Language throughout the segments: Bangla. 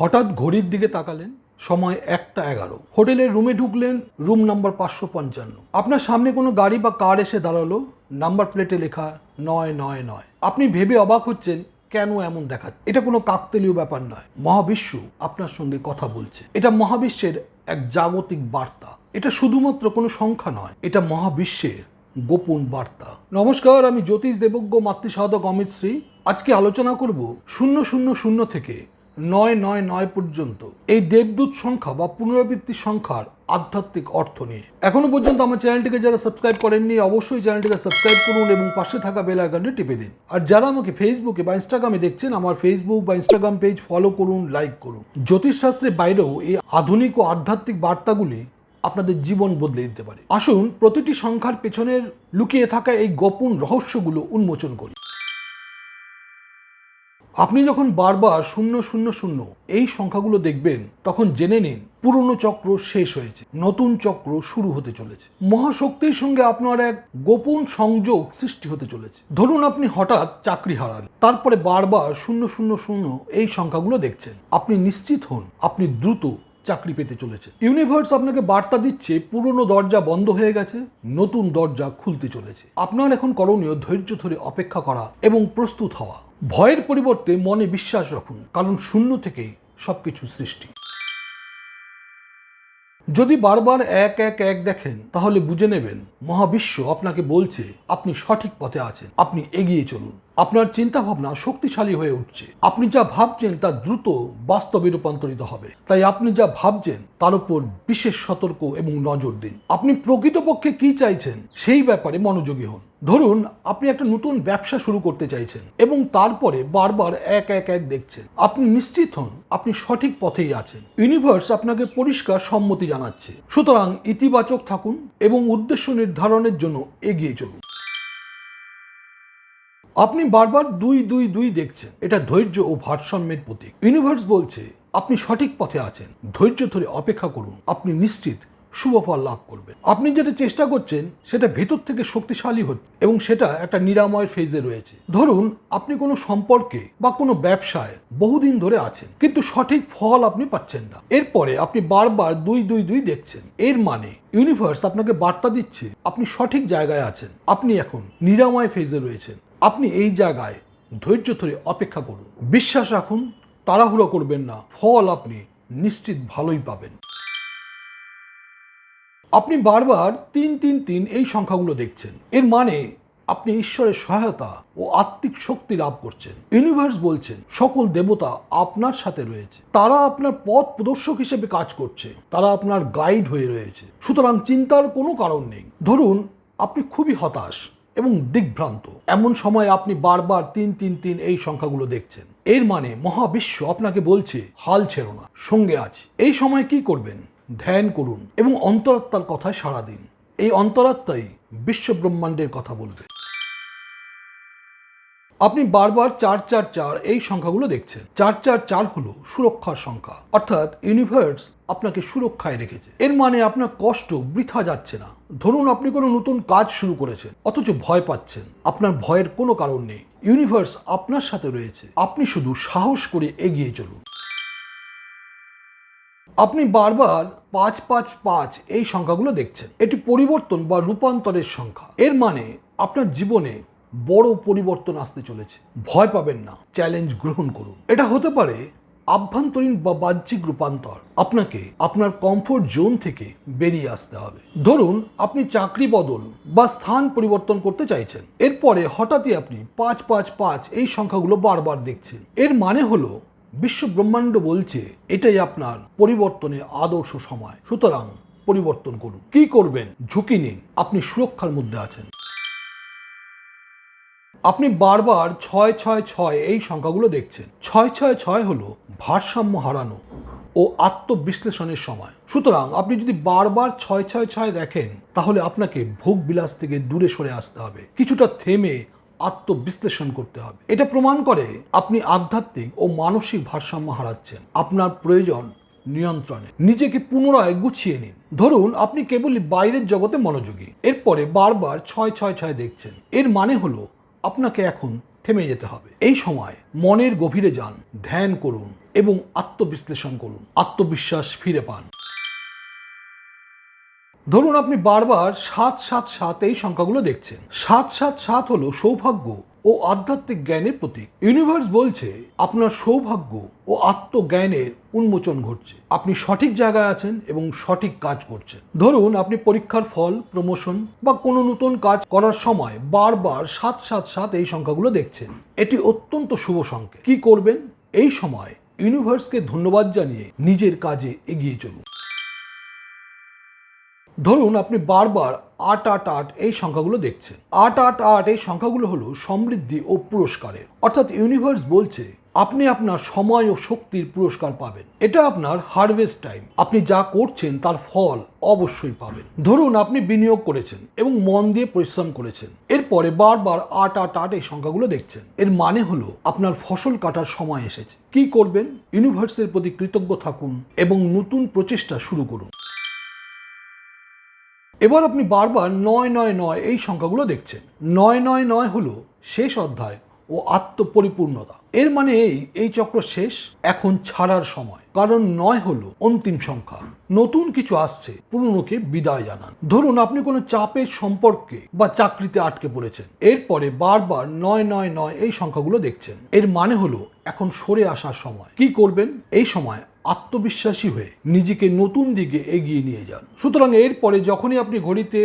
হঠাৎ ঘড়ির দিকে তাকালেন সময় একটা এগারো। হোটেলের রুমে ঢুকলেন রুম নাম্বার পাঁচশো পঞ্চান্ন। আপনার সামনে কোনো গাড়ি বা কার এসে দাঁড়াল? নাম্বার প্লেটে লেখা নয় নয় নয়। আপনি ভেবে অবাক হচ্ছেন, কেন এমন দেখা এটা কোনো কাকতেলীয় ব্যাপার নয়। মহাবিশ্ব আপনার সঙ্গে কথা বলছে। এটা মহাবিশ্বের এক জাগতিক বার্তা। এটা শুধুমাত্র কোনো সংখ্যা নয়, এটা মহাবিশ্বের গোপন বার্তা। নমস্কার, আমি জ্যোতিষ দেবজ্ঞ মাতৃসাধক অমিত শ্রী। আজকে আলোচনা করব শূন্য শূন্য শূন্য থেকে নয় নয় নয় পর্যন্ত। এই দেবদূত সংখ্যা বা পুনরাবৃত্তির সংখ্যার আধ্যাত্মিক অর্থ নিয়ে। এখনও পর্যন্ত আমার চ্যানেলটিকে যারা সাবস্ক্রাইব করেননি, অবশ্যই চ্যানেলটিকে সাবস্ক্রাইব করুন এবং পাশে থাকা বেল আইকনটি টিপে দিন। আর যারা আমাকে ফেসবুকে বা ইনস্টাগ্রামে দেখছেন, আমার ফেসবুক বা ইনস্টাগ্রাম পেজ ফলো করুন লাইক করুন। জ্যোতিষশাস্ত্রের বাইরেও এই আধুনিক ও আধ্যাত্মিক বার্তাগুলি আপনাদের জীবন বদলে দিতে পারে। আসুন, প্রতিটি সংখ্যার পেছনের লুকিয়ে থাকা এই গোপন রহস্যগুলো উন্মোচন করি। আপনি যখন বারবার শূন্য শূন্য শূন্য এই সংখ্যাগুলো দেখবেন, তখন জেনে নিন পুরনো চক্র শেষ হয়েছে, নতুন চক্র শুরু হতে চলেছে। মহাশক্তির সঙ্গে আপনার এক গোপন সংযোগ সৃষ্টি হতে চলেছে। ধরুন আপনি হঠাৎ চাকরি হারান তারপরে বারবার শূন্য শূন্য শূন্য এই সংখ্যাগুলো দেখছেন। আপনি নিশ্চিত হন, আপনি দ্রুত চাকরি পেতে চলেছে। ইউনিভার্স আপনাকে বার্তা দিচ্ছে, পুরনো দরজা বন্ধ হয়ে গেছে, নতুন দরজা খুলতে চলেছে। আপনার এখন করণীয় ধৈর্য ধরে অপেক্ষা করা এবং প্রস্তুত হওয়া। ভয়ের পরিবর্তে মনে বিশ্বাস রাখুন, কারণ শূন্য থেকেই সবকিছু সৃষ্টি। যদি বারবার এক এক এক দেখেন, তাহলে বুঝে নেবেন, মহাবিশ্ব আপনাকে বলছে, আপনি সঠিক পথে আছেন, আপনি এগিয়ে চলুন। আপনার চিন্তা ভাবনা শক্তিশালী হয়ে উঠছে। আপনি যা ভাবছেন তা দ্রুত বাস্তবে রূপান্তরিত হবে। তাই আপনি যা ভাবছেন তার উপর বিশেষ সতর্ক এবং নজর দিন। আপনি প্রকৃতপক্ষে কি চাইছেন সেই ব্যাপারে মনোযোগী হন। ধরুন, আপনি একটা নতুন ব্যবসা শুরু করতে চাইছেন এবং তারপরে বারবার এক এক এক দেখছেন। আপনি নিশ্চিত হন আপনি সঠিক পথেই আছেন। ইউনিভার্স আপনাকে পরিষ্কার সম্মতি জানাচ্ছে। সুতরাং ইতিবাচক থাকুন এবং উদ্দেশ্য নির্ধারণের জন্য এগিয়ে চলুন। আপনি বারবার দুই দুই দুই দেখছেন। এটা ধৈর্য ও ভারসাম্যের প্রতীক। ইউনিভার্স বলছে, আপনি সঠিক পথে আছেন। ধৈর্য ধরে অপেক্ষা করুন। আপনি নিশ্চিত শুভ ফল লাভ করবেন। আপনি যেটা চেষ্টা করছেন, সেটা ভেতর থেকে শক্তিশালী হচ্ছে এবং সেটা একটা নিরাময় ফেজে রয়েছে। ধরুন, আপনি কোনো সম্পর্কে বা কোনো ব্যবসায় বহুদিন ধরে আছেন, কিন্তু সঠিক ফল আপনি পাচ্ছেন না। এরপরে আপনি বারবার দুই দুই দুই দেখছেন। এর মানে ইউনিভার্স আপনাকে বার্তা দিচ্ছে, আপনি সঠিক জায়গায় আছেন। আপনি এখন নিরাময় ফেজে রয়েছেন। আপনি এই জায়গায় ধৈর্য ধরে অপেক্ষা করুন। বিশ্বাস রাখুন, তাড়াহুড়ো করবেন না। ফল আপনি নিশ্চিত ভালোই পাবেন। আপনি বারবার তিন তিন তিন এই সংখ্যাগুলো দেখছেন। এর মানে আপনি ঈশ্বরের সহায়তা ও আত্মিক শক্তি লাভ করছেন। ইউনিভার্স বলছেন, সকল দেবতা আপনার সাথে রয়েছে। তারা আপনার পথ প্রদর্শক হিসেবে কাজ করছে। তারা আপনার গাইড হয়ে রয়েছে। সুতরাং চিন্তার কোনো কারণ নেই। ধরুন, আপনি খুবই হতাশ। এবং দিগ্ভ্রান্ত। এমন সময় আপনি বারবার তিন তিন তিন এই সংখ্যাগুলো দেখছেন। এর মানে মহাবিশ্ব আপনাকে বলছে, হাল ছেড়ো না, সঙ্গে আছি। এই সময় কি করবেন? ধ্যান করুন এবং অন্তরাত্মার কথায় সারা দিন। এই অন্তরাত্মাই বিশ্ব ব্রহ্মাণ্ডের কথা বলবে। আপনি বারবার চার চার চার এই সংখ্যাগুলো দেখছেন। চার চার চার হলো সুরক্ষার সংখ্যা। অর্থাৎ ইউনিভার্স আপনাকে সুরক্ষায় রেখেছে। এর মানে আপনার কষ্ট বৃথা যাচ্ছে না। ধরুন আপনি কোনো নতুন কাজ শুরু করেছেন, অথচ ভয় পাচ্ছেন। আপনার ভয়ের কোনো কারণ নেই। ইউনিভার্স আপনার সাথে রয়েছে। আপনি শুধু সাহস করে এগিয়ে চলুন। আপনি বারবার পাঁচ পাঁচ পাঁচ এই সংখ্যাগুলো দেখছেন। এটি পরিবর্তন বা রূপান্তরের সংখ্যা। এর মানে আপনার জীবনে বড় পরিবর্তন আসতে চলেছে। ভয় পাবেন না। চ্যালেঞ্জ গ্রহণ করুন। এটা হতে পারে আভ্যন্তরীণ বা বাহ্যিক রূপান্তর। আপনাকে আপনার কমফোর্ট জোন থেকে বেরিয়ে আসতে হবে। ধরুন, আপনি চাকরি বদল বা স্থান পরিবর্তন করতে চাইছেন। এরপরে হঠাৎই আপনি পাঁচ পাঁচ পাঁচ এই সংখ্যাগুলো বারবার দেখছেন। এর মানে হলো, বিশ্ব ব্রহ্মাণ্ড বলছে, এটাই আপনার পরিবর্তনের আদর্শ সময়। সুতরাং পরিবর্তন করুন। কি করবেন? ঝুঁকি নিন। আপনি সুরক্ষার মধ্যে আছেন। আপনি বারবার ছয় ছয় ছয় এই সংখ্যাগুলো দেখছেন। ছয় ছয় ছয় হলো ভারসাম্য হারানো ও আত্মবিশ্লেষণের সময়। সুতরাং আপনি যদি বারবার ছয় ছয় ছয় দেখেন, তাহলে আপনাকে ভোগ বিলাস থেকে দূরে সরে আসতে হবে। কিছুটা থেমে আত্মবিশ্লেষণ করতে হবে। এটা প্রমাণ করে আপনি আধ্যাত্মিক ও মানসিক ভারসাম্য হারাচ্ছেন। আপনার প্রয়োজন নিয়ন্ত্রণে। নিজেকে পুনরায় গুছিয়ে নিন। ধরুন, আপনি কেবলই বাইরের জগতে মনোযোগী। এরপরে বারবার ছয় ছয় ছয় দেখছেন। এর মানে হলো আপনাকে এখন থেমে যেতে হবে। এই সময় মনের গভীরে যান, ধ্যান করুন এবং আত্মবিশ্লেষণ করুন। আত্মবিশ্বাস ফিরে পান। ধরুন আপনি বারবার সাত সাত সাত এই সংখ্যাগুলো দেখছেন। সাত সাত সাত হলো সৌভাগ্য ও আধ্যাত্মিক জ্ঞানের প্রতীক। ইউনিভার্স বলছে আপনার সৌভাগ্য ও আত্মজ্ঞানের উন্মোচন ঘটছে। আপনি সঠিক জায়গায় আছেন এবং সঠিক কাজ করছেন। ধরুন আপনি পরীক্ষার ফল, প্রমোশন বা কোনো নতুন কাজ করার সময় বারবার সাত সাত সাত এই সংখ্যাগুলো দেখছেন। এটি অত্যন্ত শুভ সংকেত। কি করবেন? এই সময় ইউনিভার্সকে ধন্যবাদ জানিয়ে নিজের কাজে এগিয়ে চলুন। ধরুন আপনি বারবার আট আট আট এই সংখ্যাগুলো দেখছেন। আট আট আট এই সংখ্যাগুলো হলো সমৃদ্ধি ও পুরস্কারের। অর্থাৎ ইউনিভার্স বলছে, আপনি আপনার সময় ও শক্তির পুরস্কার পাবেন। এটা আপনার হারভেস্ট টাইম আপনি যা করছেন তার ফল অবশ্যই পাবেন। ধরুন আপনি বিনিয়োগ করেছেন এবং মন দিয়ে পরিশ্রম করেছেন। এরপরে বারবার আট আট আট এই সংখ্যাগুলো দেখছেন। এর মানে হলো, আপনার ফসল কাটার সময় এসেছে। কি করবেন? ইউনিভার্সের প্রতি কৃতজ্ঞ থাকুন এবং নতুন প্রচেষ্টা শুরু করুন। এবার আপনি বারবার নয় নয় নয় এই সংখ্যাগুলো দেখছেন। নয় নয় নয় হলো শেষ অধ্যায় ও আত্মপরিপূর্ণতা। এর মানে এই এই চক্র শেষ, এখন ছাড়ার সময়। কারণ নয় হলো অন্তিম সংখ্যা। নতুন কিছু আসছে, পুরনোকে বিদায় জানান। ধরুন আপনি কোনো চাপের সম্পর্কে বা চাকরিতে আটকে পড়েছেন। এরপরে বারবার নয় নয় নয় এই সংখ্যাগুলো দেখছেন। এর মানে হলো এখন সরে আসার সময়। কি করবেন? এই সময় আত্মবিশ্বাসী হয়ে নিজেকে নতুন দিকে এগিয়ে নিয়ে যান। সুতরাং এরপরে যখনই আপনি ঘড়িতে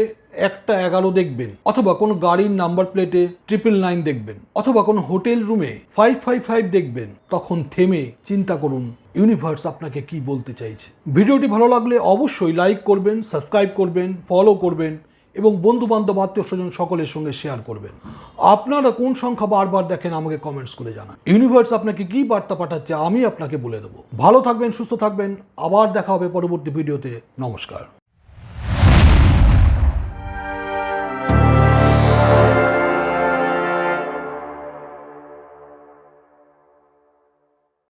একটা এগারো দেখবেন, অথবা কোনো গাড়ির নাম্বার প্লেটে ট্রিপল নাইন দেখবেন, অথবা কোনো হোটেল রুমে ফাইভ ফাইভ ফাইভ দেখবেন, তখন থেমে চিন্তা করুন, ইউনিভার্স আপনাকে কি বলতে চাইছে? ভিডিওটি ভালো লাগলে অবশ্যই লাইক করবেন, সাবস্ক্রাইব করবেন, ফলো করবেন এবং বন্ধু বান্ধব আত্মীয় স্বজন সকলের সঙ্গে শেয়ার করবেন। আপনারা কোন সংখ্যা বারবার দেখেন আমাকে কমেন্টস করে জানান। ইউনিভার্স আপনাকে কি বার্তা পাঠাচ্ছে আমি আপনাকে বলে দেবো। ভালো থাকবেন, সুস্থ থাকবেন। আবার দেখা হবে পরবর্তী ভিডিওতে নমস্কার।